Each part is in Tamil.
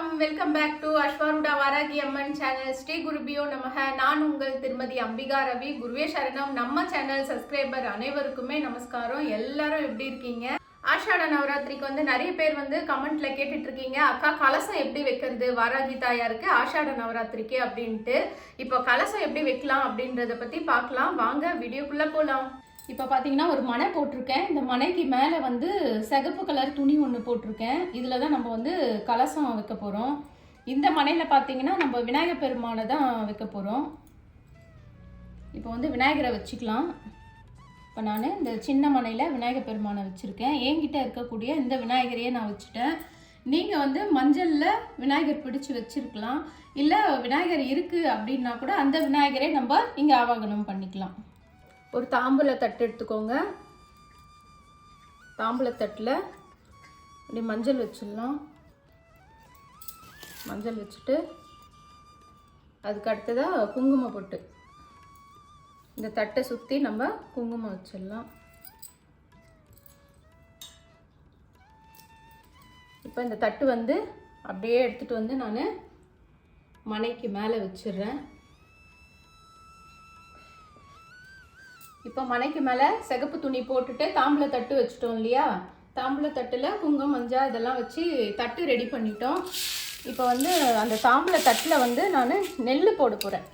வணக்கம். Welcome back to Ashwaruda Varahi Amman channel Sri குருபியோ நமக. நான் உங்கள் திருமதி அம்பிகா ரவி. குருவே சரணம். நம்ம சேனல் சப்ஸ்கிரைபர் அனைவருக்குமே நமஸ்காரம். எல்லாரும் எப்படி இருக்கீங்க? ஆஷாட நவராத்திரிக்கு வந்து நிறைய பேர் வந்து கமெண்ட்ல கேட்டுட்டு இருக்கீங்க அக்கா கலசம் எப்படி வைக்கிறது? வாராகி தாயாருக்கு ஆஷாட நவராத்திரிக்கு அப்படின்ட்டு. இப்போ கலசம் எப்படி வைக்கலாம் அப்படின்றத பத்தி பார்க்கலாம். வாங்க வீடியோக்குள்ள போலாம். இப்போ பார்த்தீங்கன்னா ஒரு மனை போட்டிருக்கேன். இந்த மனைக்கு மேலே வந்து சிகப்பு கலர் துணி ஒன்று போட்டிருக்கேன். இதில் தான் நம்ம வந்து கலசம் வைக்க போகிறோம் இந்த மனையில் பார்த்தீங்கன்னா நம்ம விநாயகர் பெருமானை தான் வைக்க போகிறோம் இப்போ வந்து விநாயகரை வச்சுக்கலாம். இப்போ நான் இந்த சின்ன மனையில் விநாயகர் பெருமானை வச்சுருக்கேன். என்கிட்ட இருக்கக்கூடிய இந்த விநாயகரையே நான் வச்சுட்டேன். நீங்கள் வந்து மஞ்சளில் விநாயகர் பிடிச்சி வச்சுருக்கலாம். இல்லை விநாயகர் இருக்குது அப்படின்னா கூட அந்த விநாயகரை நம்ம இங்கே ஆவாகனம் பண்ணிக்கலாம். ஒரு தாம்பூல தட்டு எடுத்துக்கோங்க. தாம்பூல தட்டில் இப்படி மஞ்சள் வச்சிடலாம். மஞ்சள் வச்சுட்டு அதுக்கு அடுத்ததாக குங்கும பொட்டு. இந்த தட்டை சுற்றி நம்ம குங்குமம் வச்சிடலாம். இப்போ இந்த தட்டு வந்து அப்படியே எடுத்துகிட்டு வந்து நான் மனைக்கு மேலே வச்சிடுறேன். இப்போ மனைக்கு மேலே சிகப்பு துணி போட்டுட்டு தாம்பூல தட்டு வச்சுட்டோம் இல்லையா? தாம்பூல தட்டில் குங்கம் மஞ்சள் இதெல்லாம் வச்சு தட்டு ரெடி பண்ணிட்டோம். இப்போ வந்து அந்த தாம்பூல தட்டில் வந்து நான் நெல் போட போகிறேன்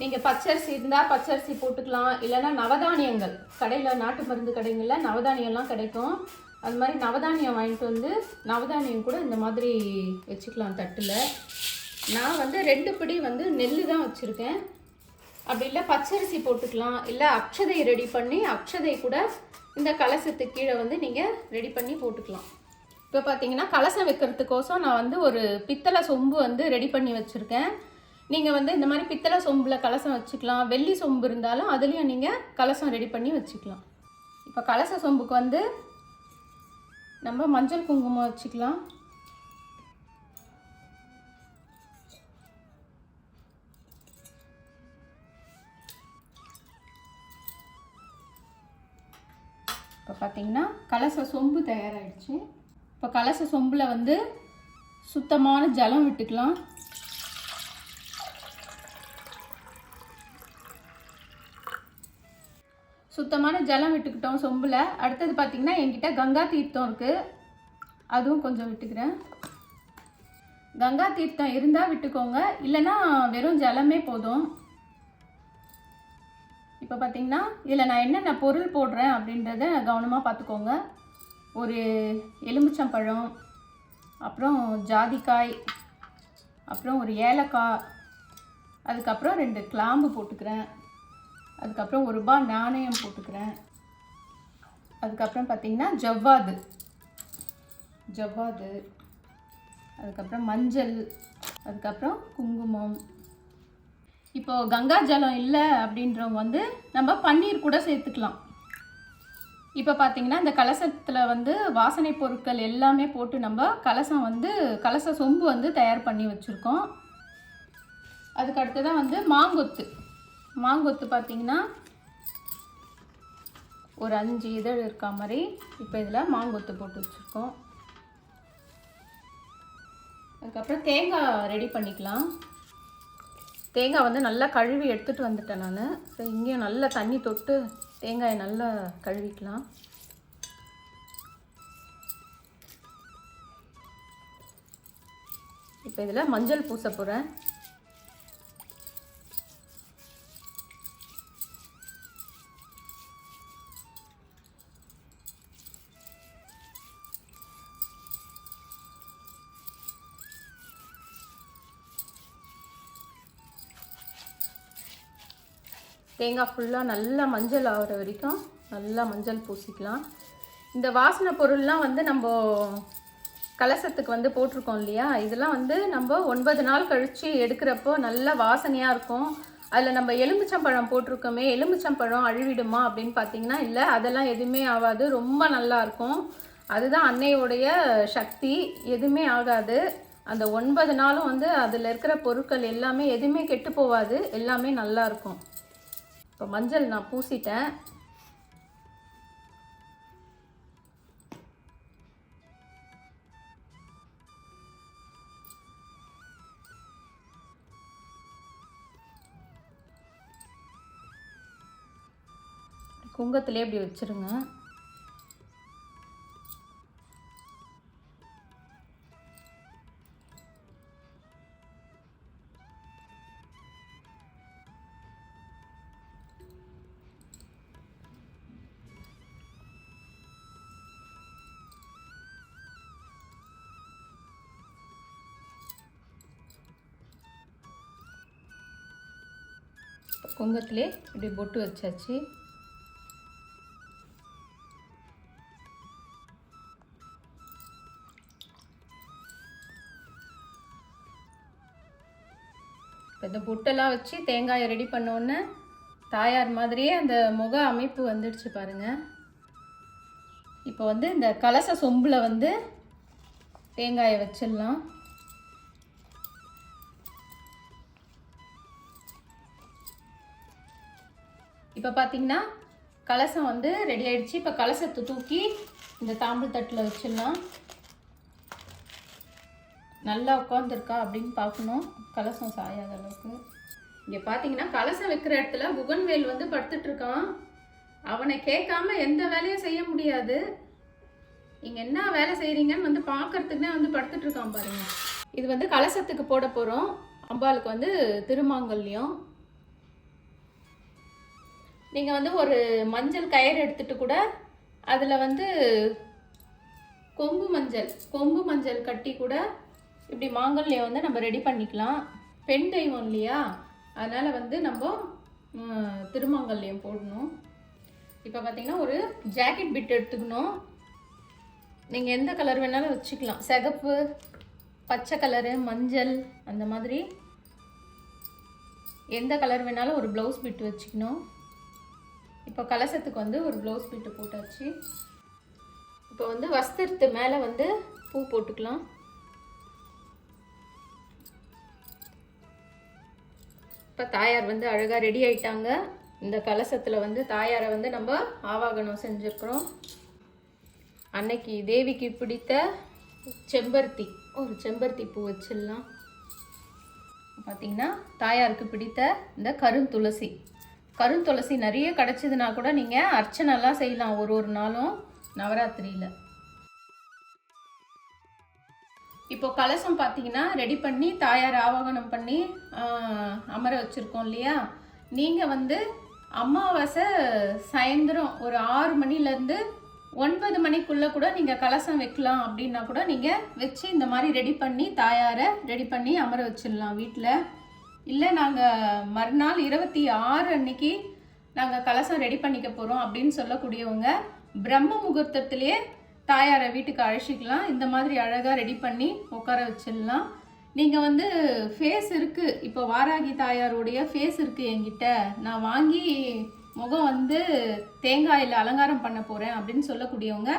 நீங்கள் பச்சரிசி இருந்தால் பச்சரிசி போட்டுக்கலாம். இல்லைன்னா நவதானியங்கள். கடையில் நாட்டு மருந்து கடைகளில் நவதானியம்லாம் கிடைக்கும். அது மாதிரி நவதானியம் வாங்கிட்டு வந்து நவதானியம் கூட இந்த மாதிரி வச்சுக்கலாம் தட்டில். நான் வந்து ரெண்டு பிடி வந்து நெல் தான் வச்சுருக்கேன். அப்படி இல்லை பச்சரிசி போட்டுக்கலாம். இல்லை அக்ஷதை ரெடி பண்ணி அக்ஷதை கூட இந்த கலசத்துக்கு கீழே வந்து நீங்கள் ரெடி பண்ணி போட்டுக்கலாம். இப்போ பார்த்தீங்கன்னா கலசம் வைக்கிறதுக்கோசம் நான் வந்து ஒரு பித்தளை சொம்பு வந்து ரெடி பண்ணி வச்சுருக்கேன். நீங்கள் வந்து இந்த மாதிரி பித்தளை சொம்பில் கலசம் வச்சுக்கலாம். வெள்ளி சொம்பு இருந்தாலும் அதுலேயும் நீங்கள் கலசம் ரெடி பண்ணி வச்சுக்கலாம். இப்போ கலச சொம்புக்கு வந்து நம்ம மஞ்சள் குங்குமம் வச்சுக்கலாம். இப்போ பார்த்தீங்கன்னா கலச சொம்பு தயாராகிடுச்சு இப்போ கலச சொம்பில் வந்து சுத்தமான ஜலம் விட்டுக்கலாம். சுத்தமான ஜலம் விட்டுக்கிட்டோம் சொம்பில். அடுத்தது பார்த்திங்கன்னா என்கிட்ட கங்கா தீர்த்தம் இருக்குது அதுவும் கொஞ்சம் விட்டுக்கிறேன். கங்கா தீர்த்தம் இருந்தால் விட்டுக்கோங்க. இல்லைன்னா வெறும் ஜலமே போதும். இப்போ பார்த்தீங்கன்னா இதில் நான் என்னென்ன பொருள் போடுறேன் அப்படின்றத கவனமாக பார்த்துக்கோங்க ஒரு எலுமிச்சம்பழம் அப்புறம் ஜாதிக்காய் அப்புறம் ஒரு ஏலக்காய் அதுக்கப்புறம் ரெண்டு கிளாம்பு போட்டுக்கிறேன். அதுக்கப்புறம் ஒரு ரூபாய் நாணயம் போட்டுக்கிறேன். அதுக்கப்புறம் பார்த்திங்கன்னா ஜவ்வாது. ஜவ்வாது அதுக்கப்புறம் மஞ்சள் அதுக்கப்புறம் குங்குமம் இப்போ கங்கா ஜலம் இல்லை அப்படின்றவங்க வந்து நம்ம பன்னீர் கூட சேர்த்துக்கலாம். இப்போ பார்த்தீங்கன்னா இந்த கலசத்தில் வந்து வாசனை பொருட்கள் எல்லாமே போட்டு நம்ம கலசம் வந்து கலச சொம்பு வந்து தயார் பண்ணி வச்சுருக்கோம். அதுக்கு அடுத்ததான் வந்து மாங்கொத்து. மாங்கொத்து பார்த்தீங்கன்னா ஒரு அஞ்சு இதழ் இருக்கா மாதிரி இப்போ இதில் மாங்கொத்து போட்டு வச்சுருக்கோம். அதுக்கப்புறம் தேங்காய் ரெடி பண்ணிக்கலாம். தேங்காய் வந்து நல்லா கழுவி எடுத்துகிட்டு வந்துட்டேன் நான். ஸோ இங்கேயும் நல்லா தண்ணி தொட்டு தேங்காயை நல்லா கழுவிக்கலாம். இப்போ இதில் மஞ்சள் பூச போகிறேன் தேங்காய் ஃபுல்லாக நல்லா மஞ்சள் ஆகிற வரைக்கும் நல்லா மஞ்சள் பூசிக்கலாம். இந்த வாசனை பொருள்லாம் வந்து நம்ம கலசத்துக்கு வந்து போட்டிருக்கோம் இல்லையா? இதெல்லாம் வந்து நம்ம ஒன்பது நாள் கழித்து எடுக்கிறப்போ நல்லா வாசனையாக இருக்கும். அதில் நம்ம எலுமிச்சம்பழம் போட்டிருக்கோமே எலுமிச்சம்பழம் அழுவிடுமா அப்படின்னு பார்த்தீங்கன்னா இல்லை அதெல்லாம் எதுவுமே ஆகாது. ரொம்ப நல்லா இருக்கும். அதுதான் அன்னையோடைய சக்தி. எதுவுமே ஆகாது. அந்த ஒன்பது நாளும் வந்து அதில் இருக்கிற பொருட்கள் எல்லாமே எதுவுமே கெட்டு போகாது. எல்லாமே நல்லா இருக்கும். இப்போ மஞ்சள் நான் பூசிட்டேன். குங்கத்திலே இப்படி வச்சுருங்க. குங்கத்திலே இப்படி பொட்டு வச்சாச்சு. இப்போ இந்த பொட்டெல்லாம் வச்சு தேங்காயை ரெடி பண்ணோன்னே தாயார் மாதிரியே அந்த முக அமைப்பு வந்துடுச்சு பாருங்கள் இப்போ வந்து இந்த கலச சொம்பில் வந்து தேங்காயை வச்சிடலாம். இப்போ பார்த்தீங்கன்னா கலசம் வந்து ரெடி ஆகிடுச்சு இப்போ கலசத்தை தூக்கி இந்த தாம்பூல் தட்டில் வச்சிடலாம். நல்லா உட்காந்துருக்கா அப்படின்னு பார்க்கணும். கலசம் சாயாத அளவுக்கு. இங்கே பார்த்தீங்கன்னா கலசம் வைக்கிற இடத்துல புகன்வேல் வந்து படுத்துட்ருக்கான் அவனை கேட்காம எந்த வேலையும் செய்ய முடியாது. நீங்கள் என்ன வேலை செய்கிறீங்கன்னு வந்து பார்க்கறதுக்குனே வந்து படுத்துட்ருக்கான் இருக்கான் இது வந்து கலசத்துக்கு போட போகிறோம் அம்பாளுக்கு வந்து திருமாங்கல்யம். நீங்கள் வந்து ஒரு மஞ்சள் கயிறு எடுத்துகிட்டு கூட அதில் வந்து கொம்பு மஞ்சள் கொம்பு மஞ்சள் கட்டி கூட இப்படி மாங்கல்யம் வந்து நம்ம ரெடி பண்ணிக்கலாம். பெண் தெய்வம் இல்லையா? அதனால் வந்து நம்ம திருமாங்கல்யம் போடணும். இப்போ பார்த்தீங்கன்னா ஒரு ஜாக்கெட் பிட் எடுத்துக்கணும். நீங்கள் எந்த கலர் வேணாலும் வச்சுக்கலாம். சிகப்பு பச்சை கலரு மஞ்சள் அந்த மாதிரி. எந்த கலர் வேணாலும் ஒரு ப்ளவுஸ் பிட் வச்சுக்கணும். இப்போ கலசத்துக்கு வந்து ஒரு ப்ளவுஸ் பீட்டு போட்டாச்சு. இப்போ வந்து வஸ்திரத்து மேலே வந்து பூ போட்டுக்கலாம். இப்போ தாயார் வந்து அழகாக ரெடி ஆயிட்டாங்க. இந்த கலசத்தில் வந்து தாயாரை வந்து நம்ம ஆவாகனம் செஞ்சுருக்குறோம். அன்னைக்கு தேவிக்கு பிடித்த செம்பருத்தி ஒரு செம்பருத்தி பூ வச்சிடலாம். பார்த்தீங்கன்னா தாயாருக்கு பிடித்த இந்த கருந்துளசி. கருந்துளசி நிறைய கிடச்சிதுன்னா கூட நீங்கள் அர்ச்சனைலாம் செய்யலாம் ஒரு ஒரு நாளும் நவராத்திரியில். இப்போ கலசம் பார்த்தீங்கன்னா ரெடி பண்ணி தாயார் ஆவாகனம் பண்ணி அமர வச்சுருக்கோம் இல்லையா? நீங்கள் வந்து அமாவாசை சாயந்தரம் ஒரு ஆறு மணிலேருந்து ஒன்பது மணிக்குள்ளே கூட நீங்கள் கலசம் வைக்கலாம் அப்படின்னா கூட நீங்கள் வச்சு இந்த மாதிரி ரெடி பண்ணி தாயாரை ரெடி பண்ணி அமர வச்சிடலாம் வீட்டில் இல்லை நாங்கள் மறுநாள் இருபத்தி ஆறு அன்னைக்கு நாங்கள் கலசம் ரெடி பண்ணிக்க போகிறோம் அப்படின்னு சொல்லக்கூடியவங்க பிரம்ம முகூர்த்தத்திலேயே தாயாரை வீட்டுக்கு அழைச்சிக்கலாம். இந்த மாதிரி அழகாக ரெடி பண்ணி உட்கார வச்சிடலாம். நீங்கள் வந்து ஃபேஸ் இருக்குது இப்போ வாராகி தாயாருடைய ஃபேஸ் இருக்குது என்கிட்ட. நான் வாங்கி முகம் வந்து தேங்காயில் அலங்காரம் பண்ண போகிறேன் அப்படின்னு சொல்லக்கூடியவங்க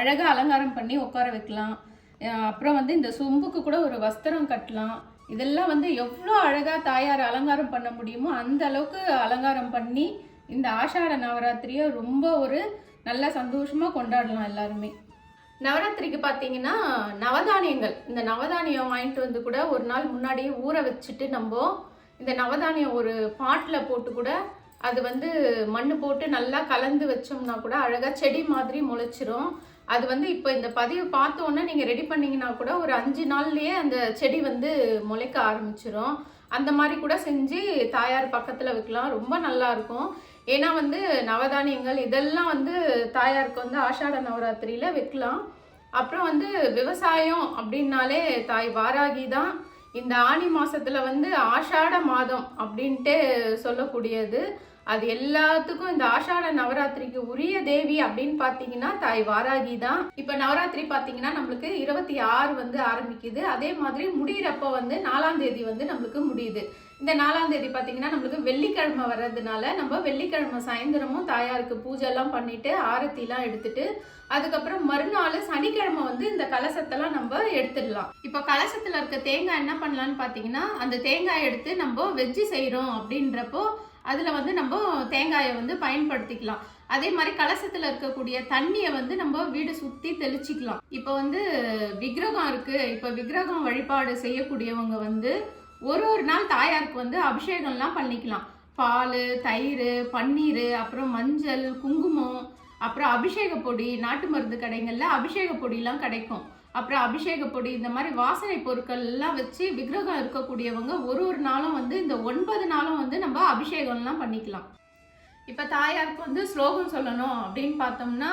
அழகாக அலங்காரம் பண்ணி உட்கார வைக்கலாம். அப்புறம் வந்து இந்த சொம்புக்கு கூட ஒரு வஸ்திரம் கட்டலாம். இதெல்லாம் வந்து எவ்வளோ அழகாக தாயார் அலங்காரம் பண்ண முடியுமோ அந்த அளவுக்கு அலங்காரம் பண்ணி இந்த ஆஷாட நவராத்திரியை ரொம்ப ஒரு நல்ல சந்தோஷமாக கொண்டாடலாம் எல்லாருமே. நவராத்திரிக்கு பார்த்தீங்கன்னா நவதானியங்கள். இந்த நவதானியம் வாங்கிட்டு வந்து கூட ஒரு நாள் முன்னாடியே ஊற வச்சுட்டு நம்ம இந்த நவதானியம் ஒரு பாட்டில் போட்டு கூட அது வந்து மண்ணு போட்டு நல்லா கலந்து வச்சோம்னா கூட அழகாக செடி மாதிரி முளைச்சிரும். அது வந்து இப்போ இந்த பதிவு பார்த்தோன்னே நீங்கள் ரெடி பண்ணீங்கன்னா கூட ஒரு அஞ்சு நாள்லேயே அந்த செடி வந்து முளைக்க ஆரம்பிச்சிடும் அந்த மாதிரி கூட செஞ்சு தாயார் பக்கத்தில் வைக்கலாம். ரொம்ப நல்லா இருக்கும். ஏன்னா வந்து நவதானியங்கள் இதெல்லாம் வந்து தாயாருக்கு வந்து ஆஷாட நவராத்திரியில் வைக்கலாம். அப்புறம் வந்து விவசாயம் அப்படின்னாலே தாய் வாராகி தான். இந்த ஆனி மாதத்தில் வந்து ஆஷாட மாதம் அப்படின்ட்டு சொல்லக்கூடியது. அது எல்லாத்துக்கும் இந்த ஆஷாட நவராத்திரிக்கு உரிய தேவி அப்படின்னு பார்த்தீங்கன்னா தாய் வாராகி தான். இப்போ நவராத்திரி பார்த்தீங்கன்னா நம்மளுக்கு இருபத்தி ஆறு வந்து ஆரம்பிக்குது. அதே மாதிரி முடிகிறப்ப வந்து நாலாம் தேதி வந்து நம்மளுக்கு முடியுது. இந்த நாலாம் தேதி பார்த்தீங்கன்னா நம்மளுக்கு வெள்ளிக்கிழமை வர்றதுனால நம்ம வெள்ளிக்கிழமை சாயந்தரமும் தாயாருக்கு பூஜை எல்லாம் பண்ணிட்டு ஆரத்திலாம் எடுத்துட்டு அதுக்கப்புறம் மறுநாள் சனிக்கிழமை வந்து இந்த கலசத்தெல்லாம் நம்ம எடுத்துடலாம். இப்போ கலசத்தில் இருக்க தேங்காய் என்ன பண்ணலான்னு பார்த்தீங்கன்னா அந்த தேங்காய் எடுத்து நம்ம வெஜ்ஜி செய்கிறோம் அப்படின்றப்போ அதில் வந்து நம்ம தேங்காயை வந்து பயன்படுத்திக்கலாம். அதே மாதிரி கலசத்தில் இருக்கக்கூடிய தண்ணியை வந்து நம்ம வீடு சுற்றி தெளிச்சிக்கலாம். இப்போ வந்து விக்கிரகம் இருக்குது இப்போ விக்கிரகம் வழிபாடு செய்யக்கூடியவங்க வந்து ஒரு ஒரு நாள் தாயாருக்கு வந்து அபிஷேகம்லாம் பண்ணிக்கலாம். பால் தயிர் பன்னீர் அப்புறம் மஞ்சள் குங்குமம் அப்புறம் அபிஷேக பொடி நாட்டு மருந்து கடைகளில் அபிஷேக பொடிலாம் கிடைக்கும். அப்புறம் அபிஷேக பொடி இந்த மாதிரி வாசனை பொருட்கள் எல்லாம் வச்சு விக்கிரகம் இருக்கக்கூடியவங்க ஒரு ஒரு நாளும் வந்து இந்த ஒன்பது நாளும் வந்து நம்ம அபிஷேகம்லாம் பண்ணிக்கலாம். இப்போ தாயாருக்கு வந்து ஸ்லோகம் சொல்லணும் அப்படின்னு பார்த்தோம்னா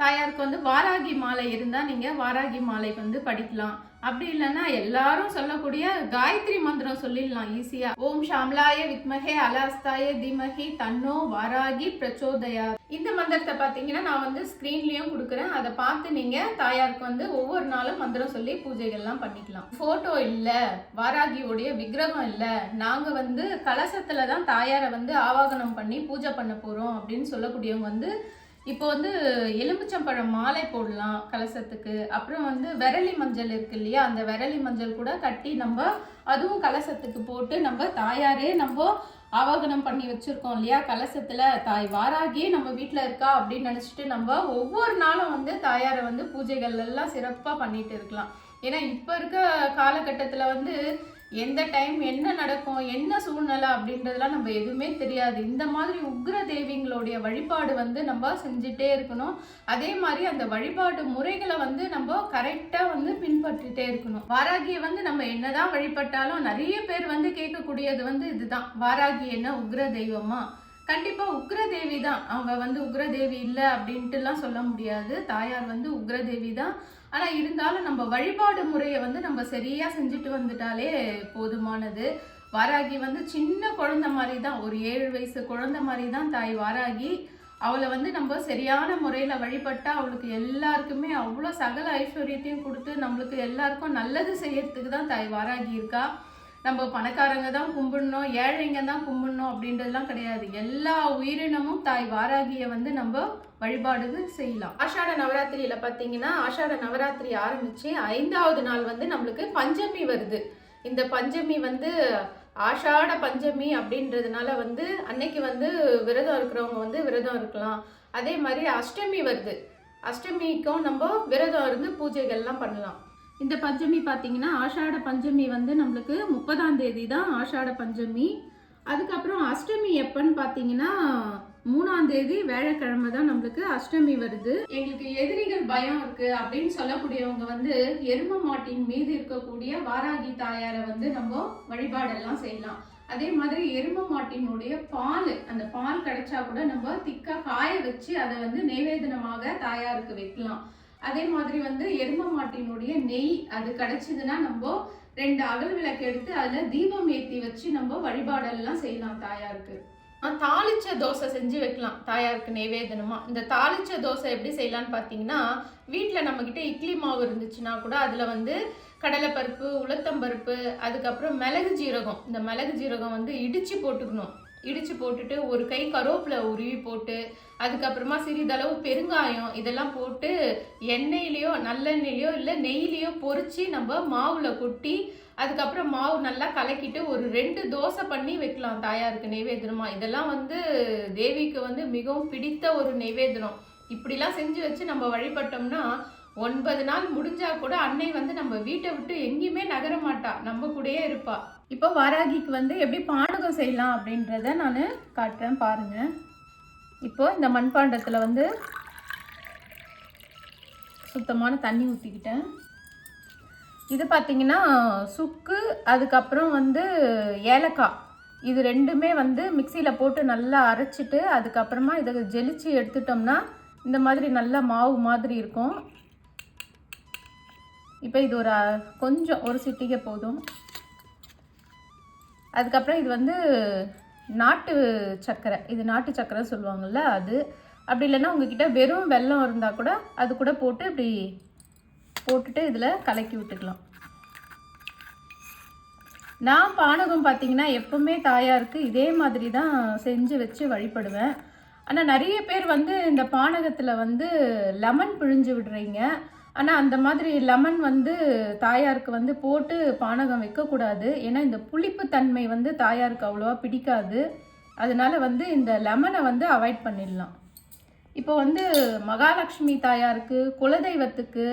தாயாருக்கு வந்து வாராகி மாலை இருந்தால் நீங்கள் வாராகி மாலை வந்து படிக்கலாம். அப்படி இல்லைன்னா எல்லாரும் சொல்லக்கூடிய காயத்ரி மந்திரம் சொல்லிடலாம் ஈஸியா. ஓம் ஷாம்லாய வித்மகே அலாஸ்தாய திமஹி தன்னோ வாராகி பிரச்சோதயா. இந்த மந்திரத்தை பார்த்தீங்கன்னா நான் வந்து ஸ்க்ரீன்லேயும் கொடுக்குறேன். அதை பார்த்து நீங்கள் தாயாருக்கு வந்து ஒவ்வொரு நாளும் மந்திரம் சொல்லி பூஜைகள்லாம் பண்ணிக்கலாம். ஃபோட்டோ இல்லை வாராகியோடைய விக்கிரகம் இல்லை நாங்கள் வந்து கலசத்தில் தான் தாயாரை வந்து ஆவாகனம் பண்ணி பூஜை பண்ண போகிறோம் அப்படின்னு சொல்லக்கூடியவங்க வந்து இப்போ வந்து எலுமிச்சம்பழம் மாலை போடலாம் கலசத்துக்கு. அப்புறம் வந்து விரலி மஞ்சள் இருக்கு இல்லையா? அந்த விரலி மஞ்சள் கூட கட்டி நம்ம அதுவும் கலசத்துக்கு போட்டு நம்ம தாயாரே நம்ம ஆவாகனம் பண்ணி வச்சுருக்கோம் இல்லையா? கலசத்தில் தாய் வாராகி நம்ம வீட்டில் இருக்கா அப்படின்னு நினச்சிட்டு நம்ம ஒவ்வொரு நாளும் வந்து தாயாரை வந்து பூஜைகள் எல்லாம் சிறப்பாக பண்ணிட்டு இருக்கலாம். ஏன்னா இப்போ இருக்க காலகட்டத்தில் வந்து எந்த டைம் என்ன நடக்கும் என்ன சூழ்நிலை அப்படின்றதெல்லாம் நம்ம எதுவுமே தெரியாது. இந்த மாதிரி உக்ர தேவிங்களுடைய வழிபாடு வந்து நம்ம செஞ்சுட்டே இருக்கணும். அதே மாதிரி அந்த வழிபாடு முறைகளை வந்து நம்ம கரெக்டாக வந்து பின்பற்றிட்டே இருக்கணும். வாராகியை வந்து நம்ம என்னதான் வழிபட்டாலும் நிறைய பேர் வந்து கேட்கக்கூடியது வந்து இதுதான். வாராகி என்ன? உக்ர தெய்வமா? கண்டிப்பாக உக்ரதேவி தான் அவங்க வந்து உக்ரதேவி இல்லை அப்படின்ட்டுலாம் சொல்ல முடியாது. தாயார் வந்து உக்ரதேவி தான் ஆனால் இருந்தாலும் நம்ம வழிபாடு முறையை வந்து நம்ம சரியாக செஞ்சுட்டு வந்துட்டாலே போதுமானது. வாராகி வந்து சின்ன குழந்தை மாதிரி தான் ஒரு ஏழு வயசு குழந்தை மாதிரி தான் தாய் வாராகி அவளை வந்து நம்ம சரியான முறையில் வழிபட்டா அவளுக்கு எல்லாருக்குமே அவ்வளோ சகல ஐஸ்வர்யத்தையும் கொடுத்து நம்மளுக்கு எல்லாருக்கும் நல்லது செய்யறதுக்கு தான் தாய் வாராகி இருக்கா. நம்ம பணக்காரங்க தான் கும்பிடணும் ஏழைங்க தான் கும்பிடணும் அப்படின்றதுலாம் கிடையாது. எல்லா உயிரினமும் தாய் வாராகியை வந்து நம்ம வழிபாடு செய்யலாம். ஆஷாட நவராத்திரியில பார்த்தீங்கன்னா ஆஷாட நவராத்திரி ஆரம்பிச்சு ஐந்தாவது நாள் வந்து நம்மளுக்கு பஞ்சமி வருது. இந்த பஞ்சமி வந்து ஆஷாட பஞ்சமி அப்படின்றதுனால வந்து அன்னைக்கு வந்து விரதம் இருக்கிறவங்க வந்து விரதம் இருக்கலாம். அதே மாதிரி அஷ்டமி வருது. அஷ்டமிக்கும் நம்ம விரதம் இருந்து பூஜைகள்லாம் பண்ணலாம். இந்த பஞ்சமி பார்த்தீங்கன்னா ஆஷாட பஞ்சமி வந்து நம்மளுக்கு முப்பதாம் தேதி தான் ஆஷாட பஞ்சமி. அதுக்கப்புறம் அஷ்டமி எப்பன்னு பார்த்தீங்கன்னா மூணாம் தேதி வேலைக்கிழமை தான் நம்மளுக்கு அஷ்டமி வருது. எங்களுக்கு எதிரிகள் பயம் இருக்கு அப்படின்னு சொல்லக்கூடியவங்க வந்து எரும மாட்டின் மீது இருக்கக்கூடிய வாராகி தாயாரை வந்து நம்ம வழிபாடெல்லாம் செய்யலாம். அதே மாதிரி எரும மாட்டினுடைய பால் அந்த பால் கிடைச்சா கூட நம்ம திக்கா காய வச்சு அதை வந்து நைவேதனமாக தாயாருக்கு வைக்கலாம். அதே மாதிரி வந்து எரும மாட்டினுடைய நெய் அது கிடைச்சதுன்னா நம்ம ரெண்டு அகல் விளக்கு எடுத்து அதில் தீபம் ஏற்றி வச்சு நம்ம வழிபாடெல்லாம் செய்யலாம் தாயாருக்கு. தாளிச்ச தோசை செஞ்சு வைக்கலாம் தாயாருக்கு நைவேதனமா இந்த தாளிச்ச தோசை எப்படி செய்யலாம்னு பார்த்தீங்கன்னா வீட்டில் நம்மக்கிட்ட இட்லி மாவு இருந்துச்சுன்னா கூட அதில் வந்து கடலைப்பருப்பு உளுத்தம்பருப்பு அதுக்கப்புறம் மிளகு ஜீரகம். இந்த மிளகு ஜீரகம் வந்து இடித்து போட்டுக்கணும். இடிச்சு போட்டுட்டு ஒரு கை கருவேப்பிலை உருவி போட்டு அதுக்கப்புறமா சிறிதளவு பெருங்காயம் இதெல்லாம் போட்டு எண்ணெயிலையோ நல்லெண்ணெயிலையோ இல்லை நெய்லையோ பொறிச்சு நம்ம மாவில் கொட்டி அதுக்கப்புறம் மாவு நல்லா கலக்கிட்டு ஒரு ரெண்டு தோசை பண்ணி வைக்கலாம் தாயாருக்கு நெய்வேதனமாக இதெல்லாம் வந்து தேவிக்கு வந்து மிகவும் பிடித்த ஒரு நெய்வேதனம் இப்படிலாம் செஞ்சு வச்சு நம்ம வழிபட்டோம்னா ஒன்பது நாள் முடிஞ்சா கூட அன்னை வந்து நம்ம வீட்டை விட்டு எங்கேயுமே நகர மாட்டா. நம்ம கூடயே இருப்பா. இப்போ வாராகிக்கு வந்து எப்படி பானகம் செய்யலாம் அப்படின்றத நான் காட்டுறேன் பாருங்க. இப்போ இந்த மண்பாண்டத்தில் வந்து சுத்தமான தண்ணி ஊற்றிக்கிட்டேன் இது பார்த்தீங்கன்னா சுக்கு அதுக்கப்புறம் வந்து ஏலக்காய். இது ரெண்டுமே வந்து மிக்சியில் போட்டு நல்லா அரைச்சிட்டு அதுக்கப்புறமா இதை ஜெலிச்சு எடுத்துட்டோம்னா இந்த மாதிரி நல்ல மாவு மாதிரி இருக்கும். இப்போ இது ஒரு கொஞ்சம் ஒரு சிட்டிகை போதும். அதுக்கப்புறம் இது வந்து நாட்டு சர்க்கரை இது நாட்டு சர்க்கரை சொல்லுவாங்கள்ல அது. அப்படி இல்லைன்னா உங்ககிட்ட வெறும் வெல்லம் இருந்தால் கூட அது கூட போட்டு இப்படி போட்டுட்டு இதில் கலக்கி விட்டுக்கலாம். நான் பானகம் பார்த்தீங்கன்னா எப்பவுமே தாயாருக்கு இதே மாதிரி தான் செஞ்சு வச்சு வழிபடுவேன். ஆனால் நிறைய பேர் வந்து இந்த பானகத்தில் வந்து லெமன் பிழிஞ்சு விடுறீங்க. ஆனால் அந்த மாதிரி லெமன் வந்து தாயாருக்கு வந்து போட்டு பானகம் வைக்கக்கூடாது. ஏன்னா இந்த புளிப்பு தன்மை வந்து தாயாருக்கு அவ்வளோவா பிடிக்காது. அதனால் வந்து இந்த லெமனை வந்து அவாய்ட் பண்ணிடலாம். இப்போ வந்து மகாலட்சுமி தாயாருக்கு குலதெய்வத்துக்கு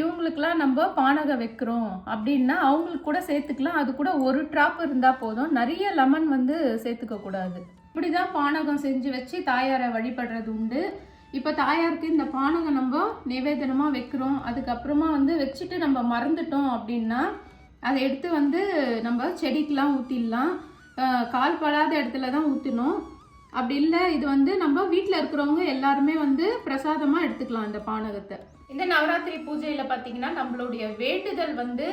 இவங்களுக்கெல்லாம் நம்ம பானகம் வைக்கிறோம் அப்படின்னா அவங்களுக்கு கூட சேர்த்துக்கலாம். அது கூட ஒரு ட்ராப் இருந்தால் போதும். நிறைய லெமன் வந்து சேர்த்துக்க கூடாது இப்படி தான் பானகம் செஞ்சு வச்சு தாயாரை வழிபடுறது உண்டு. இப்போ தாயாருக்கு இந்த பானகம் நம்ம நிவேதனமாக வைக்கிறோம். அதுக்கப்புறமா வந்து வச்சுட்டு நம்ம மறந்துட்டோம் அப்படின்னா அதை எடுத்து வந்து நம்ம செடிக்கெலாம் ஊற்றிடலாம் கால் படாத இடத்துல தான் ஊற்றணும் அப்படி இல்லை இது வந்து நம்ம வீட்டில் இருக்கிறவங்க எல்லாருமே வந்து பிரசாதமாக எடுத்துக்கலாம் இந்த பானகத்தை. இந்த நவராத்திரி பூஜையில் பார்த்தீங்கன்னா நம்மளுடைய வேண்டுதல் வந்து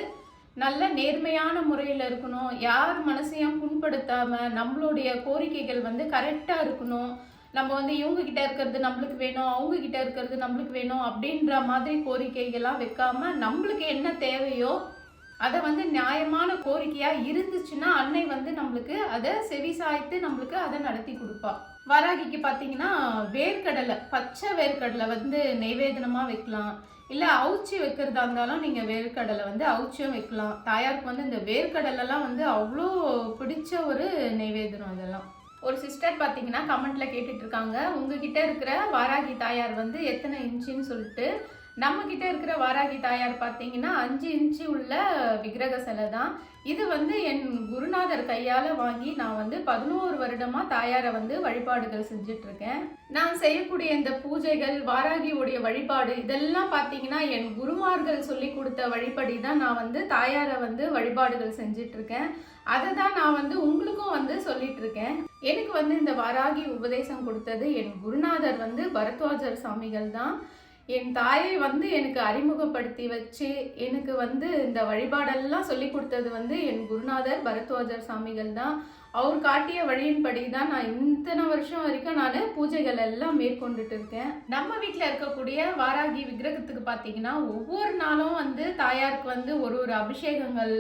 நல்ல நேர்மையான முறையில் இருக்கணும். யார் மனசையும் புண்படுத்தாமல் நம்மளுடைய கோரிக்கைகள் வந்து கரெக்டாக இருக்கணும். நம்ம வந்து இவங்க கிட்ட இருக்கிறது நம்மளுக்கு வேணும் அவங்க கிட்ட இருக்கிறது நம்மளுக்கு வேணும் அப்படின்ற மாதிரி கோரிக்கைகள்லாம் வைக்காம நம்மளுக்கு என்ன தேவையோ அதை வந்து நியாயமான கோரிக்கையா இருந்துச்சுன்னா அன்னை வந்து நம்மளுக்கு அதை செவிசாய்த்து நம்மளுக்கு அதை நடத்தி கொடுப்பா. வராகிக்கு பார்த்தீங்கன்னா வேர்க்கடலை பச்சை வேர்க்கடலை வந்து நெய்வேதனமாக வைக்கலாம். இல்லை அவுச்சி வைக்கிறதா இருந்தாலும் நீங்கள் வேர்க்கடலை வந்து அவுச்சியும் வைக்கலாம். தாயாருக்கு வந்து இந்த வேர்க்கடலைலாம் வந்து அவ்வளோ பிடிச்ச ஒரு நெய்வேதனம் அதெல்லாம். ஒரு சிஸ்டர் பார்த்தீங்கன்னா கமெண்ட்ல கேட்டுட்டு இருக்காங்க உங்ககிட்ட இருக்கிற வாராகி தாயார் வந்து எத்தனை இன்ச்சுன்னு சொல்லிட்டு நம்ம கிட்ட இருக்கிற வாராகி தாயார் பார்த்தீங்கன்னா அஞ்சு இன்ச்சு உள்ள விக்கிரக சிலை தான். இது வந்து என் குருநாதர் கையால வாங்கி நான் வந்து பதினோரு வருடமா தாயாரை வந்து வழிபாடுகள் செஞ்சுட்டு இருக்கேன் நான் செய்யக்கூடிய இந்த பூஜைகள் வாராகியுடைய வழிபாடு இதெல்லாம் பார்த்தீங்கன்னா என் குருமார்கள் சொல்லி கொடுத்த வழிபடி தான் நான் வந்து தாயாரை வந்து வழிபாடுகள் செஞ்சுட்டு இருக்கேன் அதை தான் நான் வந்து உங்களுக்கும் வந்து சொல்லிட்டு இருக்கேன் எனக்கு வந்து இந்த வாராகி உபதேசம் கொடுத்தது என் குருநாதர் வந்து பரத்வாஜர் சாமிகள் தான். என் தாயை வந்து எனக்கு அறிமுகப்படுத்தி வச்சு எனக்கு வந்து இந்த வழிபாடெல்லாம் சொல்லி கொடுத்தது வந்து என் குருநாதர் பரத்வாஜர் சாமிகள் தான். அவர் காட்டிய வழியின்படி தான் நான் இத்தனை வருஷம் வரைக்கும் நான் பூஜைகள் எல்லாம் மேற்கொண்டுட்டு இருக்கேன். நம்ம வீட்டில் இருக்கக்கூடிய வாராகி விக்கிரகத்துக்கு பார்த்தீங்கன்னா ஒவ்வொரு நாளும் வந்து தாயாருக்கு வந்து ஒரு ஒரு அபிஷேகங்கள்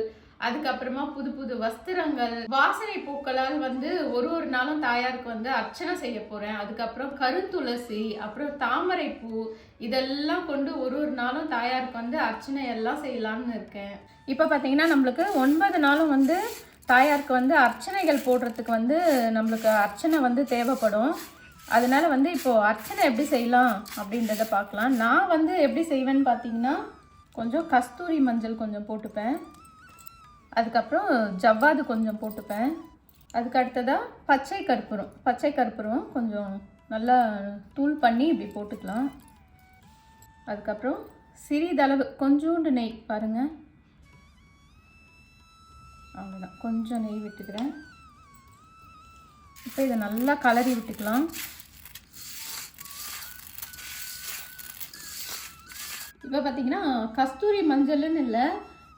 அதுக்கப்புறமா புது புது வஸ்திரங்கள் வாசனை பூக்களால் வந்து ஒரு ஒரு நாளும் தாயாருக்கு வந்து அர்ச்சனை செய்ய போகிறேன் அதுக்கப்புறம் கருத்துளசி அப்புறம் தாமரை பூ இதெல்லாம் கொண்டு ஒரு ஒரு நாளும் தாயாருக்கு வந்து அர்ச்சனை எல்லாம் செய்யலாம்னு இருக்கேன். இப்போ பார்த்தீங்கன்னா நம்மளுக்கு ஒன்பது நாளும் வந்து தாயாருக்கு வந்து அர்ச்சனைகள் போடுறதுக்கு வந்து நம்மளுக்கு அர்ச்சனை வந்து தேவைப்படும். அதனால வந்து இப்போது அர்ச்சனை எப்படி செய்யலாம் அப்படின்றத பார்க்கலாம். நான் வந்து எப்படி செய்வேன்னு பார்த்தீங்கன்னா கொஞ்சம் கஸ்தூரி மஞ்சள் கொஞ்சம் போட்டுப்பேன். அதுக்கப்புறம் ஜவ்வாது கொஞ்சம் போட்டுப்பேன். அதுக்கு அடுத்ததாக பச்சை கற்பூரம். பச்சை கற்பூரம் கொஞ்சம் நல்லா தூள் பண்ணி இப்படி போட்டுக்கலாம். அதுக்கப்புறம் சிறிதளவு கொஞ்சோண்டு நெய் பாருங்கள் அவ்வளோதான் கொஞ்சம் நெய் விட்டுக்கிறேன். இப்போ இதை நல்லா கலரி விட்டுக்கலாம். இப்போ பார்த்தீங்கன்னா கஸ்தூரி மஞ்சள்னு இல்லை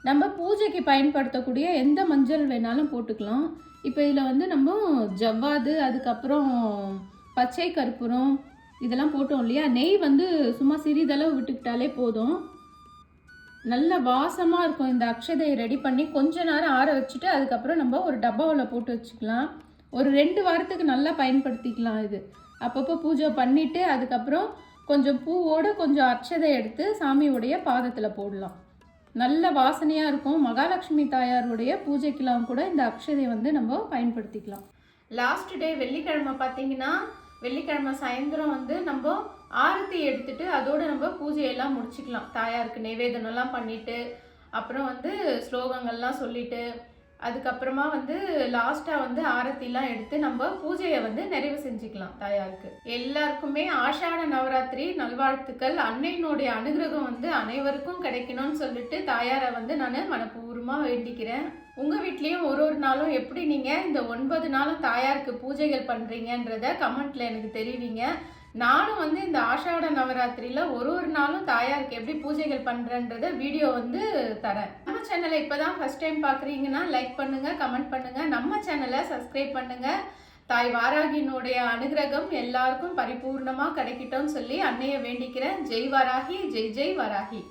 நம்ம பூஜைக்கு பயன்படுத்தக்கூடிய எந்த மஞ்சள் வேணாலும் போட்டுக்கலாம். இப்போ இதில் வந்து நம்ம ஜவ்வாது அதுக்கப்புறம் பச்சை கற்பூரம் இதெல்லாம் போட்டோம் இல்லையா? நெய் வந்து சும்மா சிறிதளவு விட்டுக்கிட்டாலே போதும். நல்ல வாசமாக இருக்கும். இந்த அக்ஷதையை ரெடி பண்ணி கொஞ்ச நேரம் ஆற வச்சுட்டு அதுக்கப்புறம் நம்ம ஒரு டப்பாவில் போட்டு வச்சுக்கலாம். ஒரு ரெண்டு வாரத்துக்கு நல்லா பயன்படுத்திக்கலாம் இது. அப்பப்போ பூஜை பண்ணிவிட்டு அதுக்கப்புறம் கொஞ்சம் பூவோடு கொஞ்சம் அக்ஷதை எடுத்து சாமியோடைய பாதத்தில் போடலாம். நல்ல வாசனையாக இருக்கும். மகாலட்சுமி தாயாருடைய பூஜைக்கெல்லாம் கூட இந்த அக்ஷதை வந்து நம்ம பயன்படுத்திக்கலாம். லாஸ்ட் டே வெள்ளிக்கிழமை பார்த்தீங்கன்னா வெள்ளிக்கிழமை சாயந்தரம் வந்து நம்ம ஆரத்தி எடுத்துட்டு அதோட நம்ம பூஜையெல்லாம் முடிச்சுக்கலாம். தாயாருக்கு நிவேதனம்லாம் பண்ணிட்டு அப்புறம் வந்து ஸ்லோகங்கள்லாம் சொல்லிட்டு அதுக்கப்புறமா வந்து லாஸ்ட்டாக வந்து ஆரத்திலாம் எடுத்து நம்ம பூஜையை வந்து நிறைவு செஞ்சுக்கலாம் தாயாருக்கு. எல்லாருக்குமே ஆஷாட நவராத்திரி நல்வாழ்த்துக்கள். அன்னையினுடைய அனுகிரகம் வந்து அனைவருக்கும் கிடைக்கணும்னு சொல்லிட்டு தாயாரை வந்து நான் மனப்பூர்வமாக வேண்டிக்கிறேன். உங்கள் வீட்லேயும் ஒரு ஒரு நாளும் எப்படி நீங்கள் இந்த ஒன்பது நாளும் தாயாருக்கு பூஜைகள் பண்ணுறீங்கன்றத கமெண்ட்டில் எனக்கு தெரிவிங்க. நானும் வந்து இந்த ஆஷாட நவராத்திரியில் ஒரு ஒரு நாளும் தாயாருக்கு எப்படி பூஜைகள் பண்ணுறன்றத வீடியோ வந்து தரேன். நம்ம சேனலை இப்போ தான் ஃபஸ்ட் டைம் பார்க்குறீங்கன்னா லைக் பண்ணுங்கள் கமெண்ட் பண்ணுங்கள் நம்ம சேனலை சப்ஸ்கிரைப் பண்ணுங்கள் தாய் வாராகினுடைய அனுகிரகம் எல்லாருக்கும் பரிபூர்ணமாக கிடைக்கட்டும்னு சொல்லி அன்னையை வேண்டிக்கிறேன். ஜெய் வாராகி ஜெய் ஜெய் வாராகி.